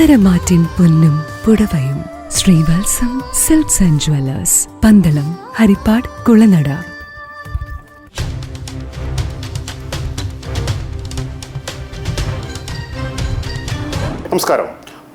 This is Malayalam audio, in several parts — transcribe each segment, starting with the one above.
പത്തരമാറ്റിൻ പൊന്നും പുടവയും. Sreevalsam silks and jewellers Pandalam Haripad Kulanada. നമസ്കാരം.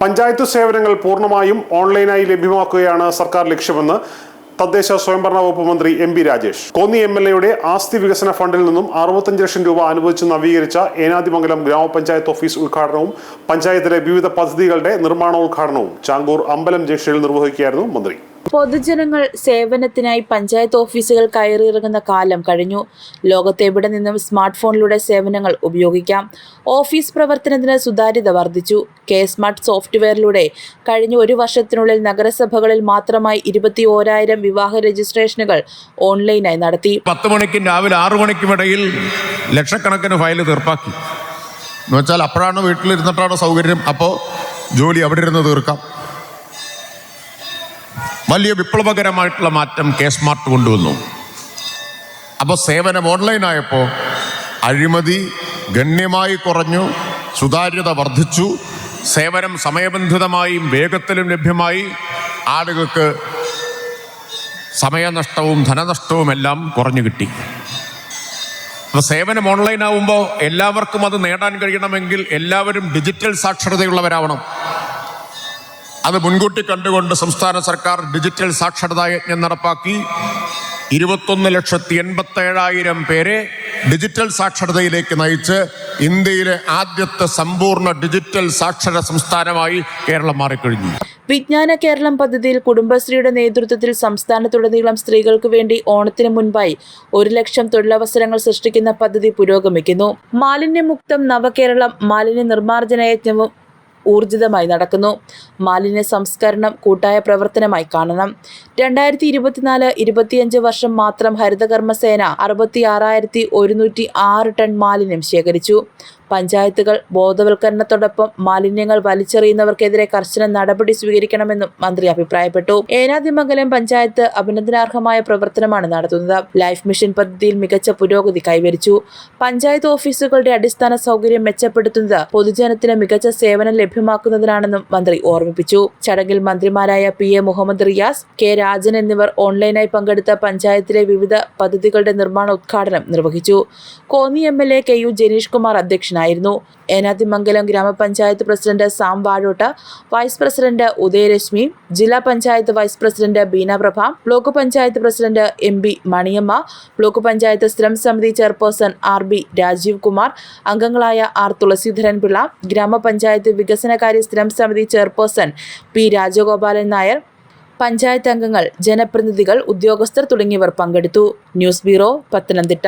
പഞ്ചായത്ത് സേവനങ്ങൾ പൂർണമായും ഓൺലൈനായി ലഭ്യമാക്കുകയാണ് സർക്കാർ ലക്ഷ്യമെന്ന് തദ്ദേശ സ്വയംഭരണ വകുപ്പ് മന്ത്രി M P Rajesh. Konni M L എയുടെ ആസ്തി വികസന ഫണ്ടിൽ നിന്നും അറുപത്തഞ്ച് ലക്ഷം രൂപ അനുവദിച്ച് നവീകരിച്ച ഏനാദിമംഗലം ഗ്രാമപഞ്ചായത്ത് ഓഫീസ് ഉദ്ഘാടനവും പഞ്ചായത്തിലെ വിവിധ പദ്ധതികളുടെ നിർമ്മാണോദ്ഘാടനവും ചാങ്കൂർ അമ്പലം ജംഗ്ഷനിൽ നിർവഹിക്കുകയായിരുന്നു മന്ത്രി. പൊതുജനങ്ങൾ സേവനത്തിനായി പഞ്ചായത്ത് ഓഫീസുകൾ കയറിയിറങ്ങുന്ന കാലം കഴിഞ്ഞു. ലോകത്തെവിടെ നിന്നും സ്മാർട്ട് ഫോണിലൂടെ സേവനങ്ങൾ ഉപയോഗിക്കാം? ഓഫീസ് പ്രവർത്തനത്തിന് സുതാര്യത വർദ്ധിച്ചു. കെ സ്മാർട്ട് സോഫ്റ്റ്വെയറിലൂടെ കഴിഞ്ഞ ഒരു വർഷത്തിനുള്ളിൽ നഗരസഭകളിൽ മാത്രമായി ഇരുപത്തി ഓരായിരം വിവാഹ രജിസ്ട്രേഷനുകൾ ഓൺലൈനായി നടത്തി. പത്ത് മണിക്കും രാവിലെ ആറു മണിക്കും ഇടയിൽ ലക്ഷക്കണക്കിന് ഫയൽ തീർപ്പാക്കി. എന്ന് വെച്ചാൽ അപ്പോഴാണ് വീട്ടിലിരുന്നിട്ടാണ് സൗകര്യം. അപ്പോൾ ജോലി അവിടെ ഇരുന്ന് തീർക്കാം. വലിയ വിപ്ലവകരമായിട്ടുള്ള മാറ്റം കെ സ്മാർട്ട് കൊണ്ടുവന്നു. അപ്പോൾ സേവനം ഓൺലൈനായപ്പോൾ അഴിമതി ഗണ്യമായി കുറഞ്ഞു സുതാര്യത വർദ്ധിച്ചു സേവനം സമയബന്ധിതമായും വേഗത്തിലും ലഭ്യമായി ആളുകൾക്ക് സമയനഷ്ടവും ധനനഷ്ടവും എല്ലാം കുറഞ്ഞു കിട്ടി. അപ്പോൾ സേവനം ഓൺലൈൻ ആവുമ്പോൾ എല്ലാവർക്കും അത് നേടാൻ കഴിയണമെങ്കിൽ എല്ലാവരും ഡിജിറ്റൽ സാക്ഷരതയുള്ളവരാവണം. അത് മുൻകൂട്ടി കണ്ടുകൊണ്ട് സംസ്ഥാന സർക്കാർ ഡിജിറ്റൽ സാക്ഷരതാ യജ്ഞം നടപ്പാക്കി. ഇരുപത്തൊന്ന് ലക്ഷത്തി എൺപത്തേഴായിരം പേരെ ഡിജിറ്റൽ സാക്ഷരതയിലേക്ക് നയിച്ച് ഇന്ത്യയിലെ ആദ്യത്തെ സമ്പൂർണ ഡിജിറ്റൽ സാക്ഷര സംസ്ഥാനമായി കേരളം മാറിക്കഴിഞ്ഞു. വിജ്ഞാന കേരളം പദ്ധതിയിൽ കുടുംബശ്രീയുടെ നേതൃത്വത്തിൽ സംസ്ഥാനത്തുടനീളം സ്ത്രീകൾക്ക് വേണ്ടി ഓണത്തിന് മുൻപായി ഒരു ലക്ഷം തൊഴിലവസരങ്ങൾ സൃഷ്ടിക്കുന്ന പദ്ധതി പുരോഗമിക്കുന്നു. മാലിന്യമുക്തം നവകേരളം മാലിന്യ നിർമ്മാർജന യജ്ഞവും ഊർജിതമായി നടക്കുന്നു. മാലിന്യ സംസ്കരണം കൂട്ടായ പ്രവർത്തനമായി കാണണം. രണ്ടായിരത്തി ഇരുപത്തിനാല് ഇരുപത്തിയഞ്ച് വർഷം മാത്രം ഹരിതകർമ്മസേന അറുപത്തി ആറായിരത്തി ഒരുന്നൂറ്റി ആറ് ടൺ മാലിന്യം ശേഖരിച്ചു. പഞ്ചായത്തുകൾ ബോധവൽക്കരണത്തോടൊപ്പം മാലിന്യങ്ങൾ വലിച്ചെറിയുന്നവർക്കെതിരെ കർശന നടപടി സ്വീകരിക്കണമെന്നും മന്ത്രി അഭിപ്രായപ്പെട്ടു. ഏനാതിമംഗലം പഞ്ചായത്ത് അഭിനന്ദനാർഹമായ പ്രവർത്തനമാണ് നടത്തുന്നത്. ലൈഫ് മിഷൻ പദ്ധതിയിൽ മികച്ച പുരോഗതി കൈവരിച്ചു. പഞ്ചായത്ത് ഓഫീസുകളുടെ അടിസ്ഥാന സൗകര്യം മെച്ചപ്പെടുത്തുന്നത് പൊതുജനത്തിന് മികച്ച സേവനം ലഭ്യമാക്കുന്നതിനാണെന്നും മന്ത്രി ഓർമ്മിപ്പിച്ചു. ചടങ്ങിൽ മന്ത്രിമാരായ P A Muhammad Riyas K Rajan എന്നിവർ ഓൺലൈനായി പങ്കെടുത്ത പഞ്ചായത്തിലെ വിവിധ പദ്ധതികളുടെ നിർമ്മാണ ഉദ്ഘാടനം നിർവഹിച്ചു. Konni M L A K U Janeesh Kumar അധ്യക്ഷനായിരുന്നു ഏനാതിമംഗലം ഗ്രാമപഞ്ചായത്ത് president Sam Vazhottu vice president Udayarashmi ജില്ലാ panchayat vice president Beena Prabha block panchayat president M B Maniyamma block panchayat സ്ഥിരം സമിതി chairperson R B Rajeev Kumar അംഗങ്ങളായ ആർ തുളസീധരൻപിള്ള ഗ്രാമപഞ്ചായത്ത് വികസനകാര്യ സ്ഥിരം സമിതി ചെയർപേഴ്സൺ പി രാജഗോപാലൻ നായർ പഞ്ചായത്ത് അംഗങ്ങൾ ജനപ്രതിനിധികൾ ഉദ്യോഗസ്ഥർ തുടങ്ങിയവർ പങ്കെടുത്തു. News bureau Pathanamthitta.